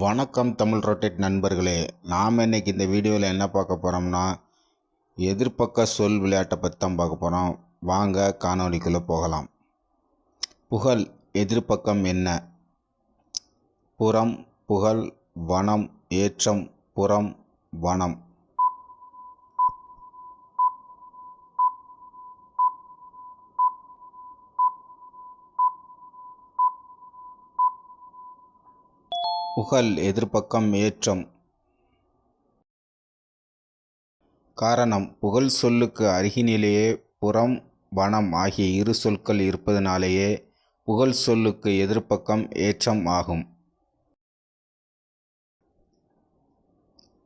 வணக்கம் தமிழ் ரொட்டேட் நண்பர்களே நாம் இன்னைக்கு இந்த வீடியோவில் என்ன பார்க்க போகிறோம்னா எதிர்ப்பக்க சொல் விளையாட்டை பற்றி தான் பார்க்க போகிறோம் வாங்க காணொளிக்குள்ளே போகலாம். புகழ் எதிர்ப்பக்கம் என்ன? புறம் புகழ் வனம் ஏற்றம் புறம் வனம். புகழ் எதிர்ப்பக்கம் ஏற்றம். காரணம் புகழ் சொல்லுக்கு அருகினிலேயே புறம் வனம் ஆகிய இரு சொற்கள் இருப்பதனாலேயே புகழ் சொல்லுக்கு எதிர்ப்பக்கம் ஏற்றம் ஆகும்.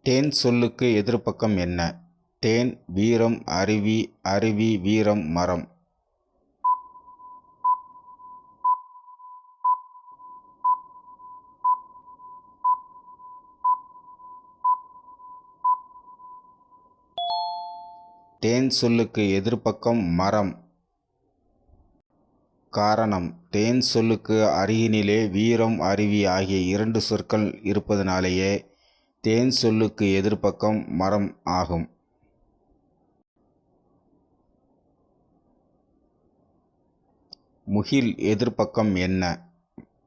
தேன் சொல்லுக்கு எதிர்ப்பக்கம் என்ன? தேன் வீரம் அருவி அருவி வீரம் மரம். தேன் சொல்லுக்கு எதிர்ப்பக்கம் மரம். காரணம் தேன் சொல்லுக்கு அருகினிலே வீரம் அருவி ஆகிய இரண்டு சொற்கள் இருப்பதனாலேயே தேன் சொல்லுக்கு எதிர்ப்பக்கம் மரம் ஆகும். முகில் எதிர்ப்பக்கம் என்ன?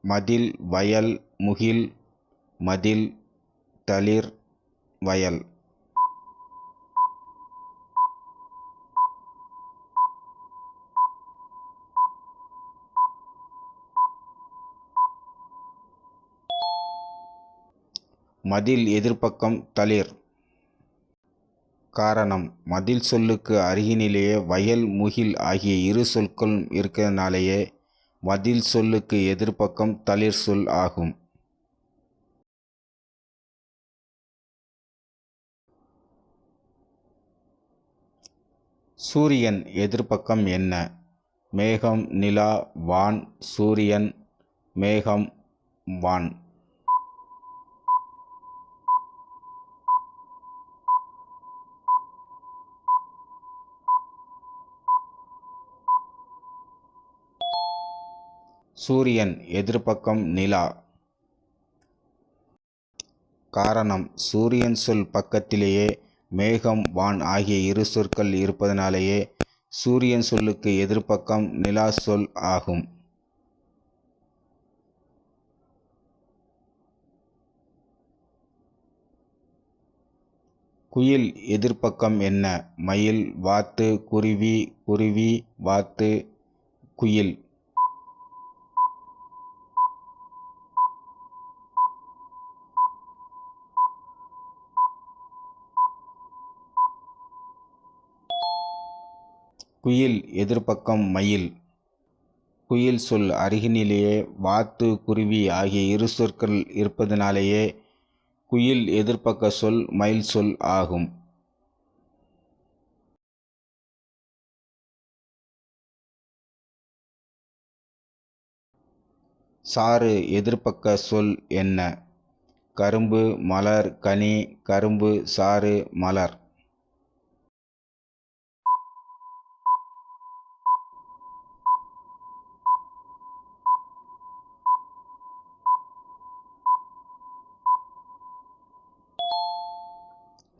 மதில் வயல் முகில் மதில் தளிர் வயல். மதில் எதிர்ப்பக்கம் தளிர். காரணம் மதில் சொல்லுக்கு அருகினிலேயே வயல் முகில் ஆகிய இரு சொற்களும் இருக்கிறதுனாலேயே மதில் சொல்லுக்கு எதிர்ப்பக்கம் தளிர் சொல் ஆகும். சூரியன் எதிர்ப்பக்கம் என்ன? மேகம் நிலா வான் சூரியன் மேகம் வான். சூரியன் எதிர்பக்கம் நிலா. காரணம் சூரியன் சொல் பக்கத்திலேயே மேகம் வான் ஆகிய இரு சொற்கள் இருப்பதனாலேயே சூரியன் சொல்லுக்கு எதிர்பக்கம் நிலா சொல் ஆகும். குயில் எதிர்ப்பக்கம் என்ன? மயில் வாத்து குருவி குருவி வாத்து குயில். குயில் எதிர்பக்கம் மயில். குயில் சொல் அருகினிலேயே வாத்து குருவி ஆகிய இரு சொற்கள் இருப்பதனாலேயே குயில் எதிர்பக்க சொல் மயில் சொல் ஆகும். சாறு எதிர்பக்க சொல் என்ன? கரும்பு மலர் கனி கரும்பு சாறு மலர்.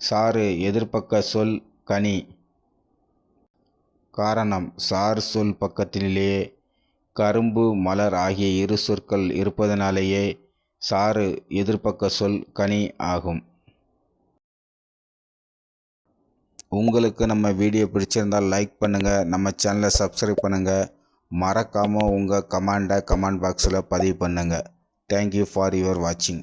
சாறு எதிர்பக்க சொல் கனி. காரணம் சார் சொல் பக்கத்திலேயே கரும்பு மலர் ஆகிய இரு சொற்கள் இருப்பதனாலேயே சாறு எதிர்பக்க சொல் கனி ஆகும். உங்களுக்கு நம்ம வீடியோ பிடிச்சிருந்தால் லைக் பண்ணுங்கள் நம்ம சேனலை சப்ஸ்கிரைப் பண்ணுங்கள் மறக்காமல் உங்கள் கமெண்டை கமெண்ட் பாக்ஸில் பதிவு பண்ணுங்கள் தேங்க்யூ ஃபார் யுவர் வாட்சிங்